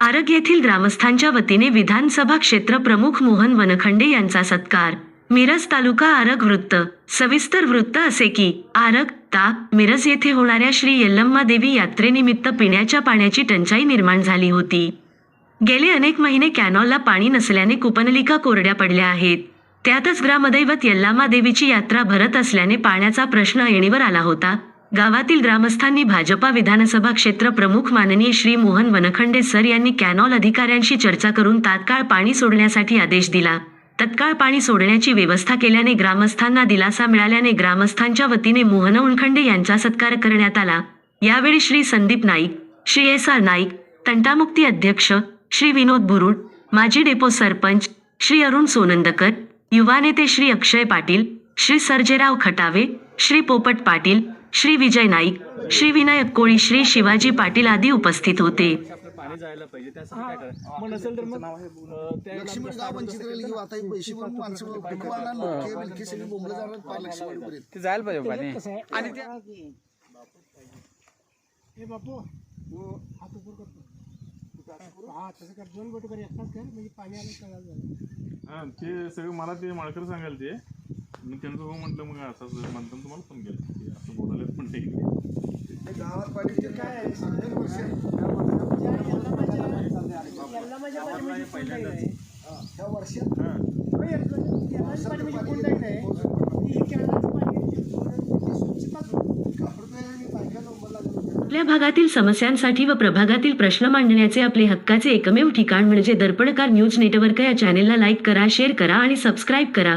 आरग येथील ग्रामस्थांच्या वतीने विधानसभा क्षेत्र प्रमुख मोहन वनखंडे यांचा सत्कार. मिरज तालुका आरग वृत्त. सविस्तर वृत्त असे की आरग ता मिरज येथे होणाऱ्या श्री यल्लम्मा देवी यात्रेनिमित्त पिण्याच्या पाण्याची टंचाई निर्माण झाली होती. गेले अनेक महिने कॅनॉलला पाणी नसल्याने कुपनलिका कोरड्या पडल्या आहेत. त्यातच ग्रामदैवत यल्लामा देवीची यात्रा भरत असल्याने पाण्याचा प्रश्न ऐणीवर आला होता. गावातील ग्रामस्थांनी भाजपा विधानसभा क्षेत्र प्रमुख माननीय श्री मोहन वनखंडे सर यांनी कॅनॉल अधिकाऱ्यांशी चर्चा करून तात्काळ पाणी सोडण्यासाठी आदेश दिला. तत्काळ पाणी सोडण्याची व्यवस्था केल्याने ग्रामस्थांना दिलासा मिळाल्याने ग्रामस्थांच्या वतीने मोहन उनखंडे यांचा सत्कार करण्यात आला. यावेळी श्री संदीप नाईक श्री एस आर नाईक तंटामुक्ती अध्यक्ष श्री विनोद बुरुड माजी डेपो सरपंच श्री अरुण सोनंदकर युवा नेते श्री अक्षय पाटील श्री सर्जेराव खटावे श्री पोपट पाटील श्री विजय नाईक श्री विनायक कोळी श्री शिवाजी पाटील आदी उपस्थित होते. पाणी जायला पाहिजे त्यासाठी काय करायचं मग नसेल तर मग अं, त्या लक्ष्मी गाव वंचित राहिली की आता ही पैसे भरून माणसं कुटुंबाला लोके बिलके सगळी बोंबलं जाणार पाच लक्षवाडीपर्यंत ते जायला पाहिजे पाणी आणि ते हे बापू हात उपर करतो. हा तसं कर दोन बोट कर एकटाच कर म्हणजे पाणी आलं कळालं. झालं हा ते सगळं मला ते माळकर सांगाल ते. मी त्यांचं हो म्हटलं मग असं म्हणताना तुम्हाला फोन केला. की असं बोलायला पण नाही. गावात पाणी काय आहे? सत्तर वर्ष याला माझ्या पाणी कोण नाही आहे. ह्या वर्षात? होय, याला माझ्या पाणी कोण नाही आहे. ही कॅनलचं पाणी स्वच्छताच कापडपेराने बायका नंबर लागला आपल्या भागातील समस्यांसाठी व प्रभागातील प्रश्न मांडण्याचे आपले हक्काचे एकमेव ठिकाण म्हणजे दर्पणकार न्यूज नेटवर्क या चॅनेलला लाईक करा शेअर करा आणि सबस्क्राईब करा.